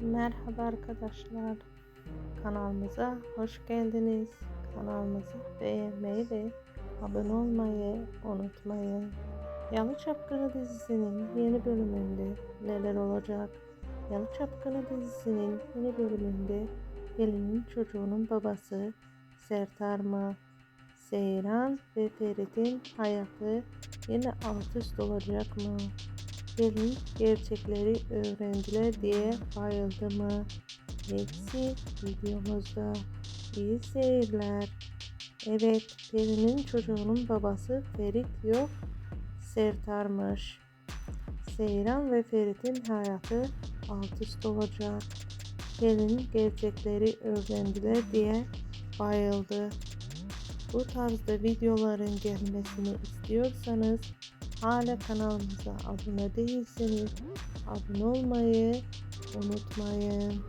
Merhaba arkadaşlar. Kanalımıza hoş geldiniz. Kanalımızı beğenmeyi ve abone olmayı unutmayın. Yalı Çapkını dizisinin yeni bölümünde neler olacak? Yalı Çapkını dizisinin yeni bölümünde gelinin çocuğunun babası Sertar mı? Seyran ve Ferit'in hayatı yine alt üst olacak mı? Gelin gerçekleri öğrendiler diye bayıldı mı? Hepsi videomuzda. İyi seyirler. Evet, Peri'nin çocuğunun babası Ferit yok, Sertar'mış. Seyran ve Ferit'in hayatı alt üst olacak. Gelin gerçekleri öğrendiler diye bayıldı. Bu tarzda videoların gelmesini istiyorsanız hala kanalımıza abone değilseniz abone olmayı unutmayın.